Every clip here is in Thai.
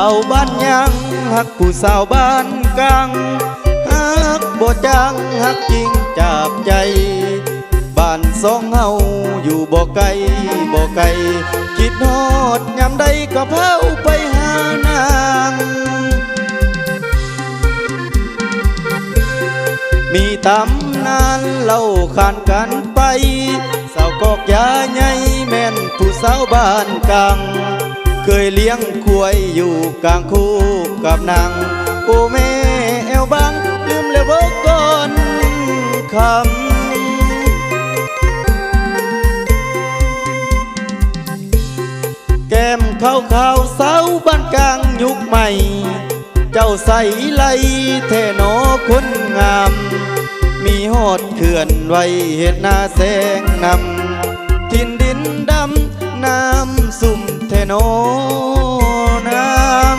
าวบ้านยังหักผู้สาวบ้านกลางหักบ่จางหักจริงจากใจ บ้านสองเฮาอยู่บ่ไกลบ่ไกลคิดฮอดยามใดก็เผาไปหานางมีตำนานเล่าขานกันไปสาวกอกยาใหญ่แม่นผู้สาวบ้านกลาง เคยเลี้ยงควยอยู่กลางคู่กับนางโอ้แม่แอวบางลืมแล้วก่อนคำแก้มขาวขาวสาวบ้านกลางยุคใหม่ เจ้าใสไหลเทนอคนงาม มีหอดเขื่อนไว้เห็ดหน้าแสงนำทินดินดำน้ำสุ่ม โนนาง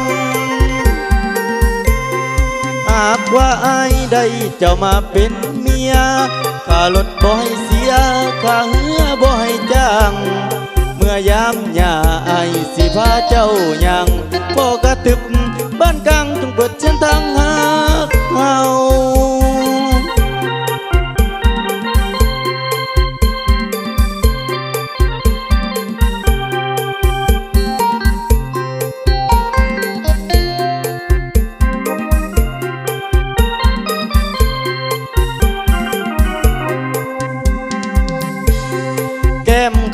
หากว่าอายได้เจ้ามาเป็นเมียข้ารถบ่ให้เสียข้าเหือบ่ให้จ้าง เมื่อยามหญ้าไอายสิพาเจ้ายังพ่อกระตึบบ้านกลางจงเปิดเส้นทาง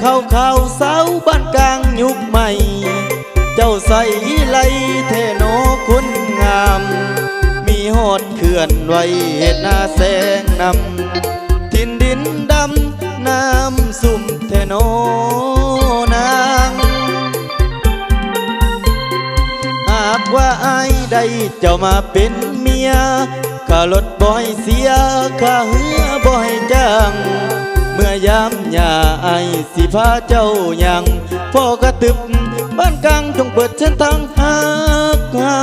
ขาวขาวสาวบ้านกลางยุคใหม่ เจ้าใส่ไหลเทโนคุณงาม มีหอดเขื่อนไว้เห็ดหน้าแสงนำทินดินดำน้ำสุ่มเทโนนางหากว่าไอายได้เจ้ามาเป็นเมียข้ารถบ่ให้เสียข้าเหือบ่ให้จ้าง เมื่อยามหญ้าไอสิพาเจ้ายังพ่อกระตึบบ้านกลางจงเปิดเส้นทางหากเขา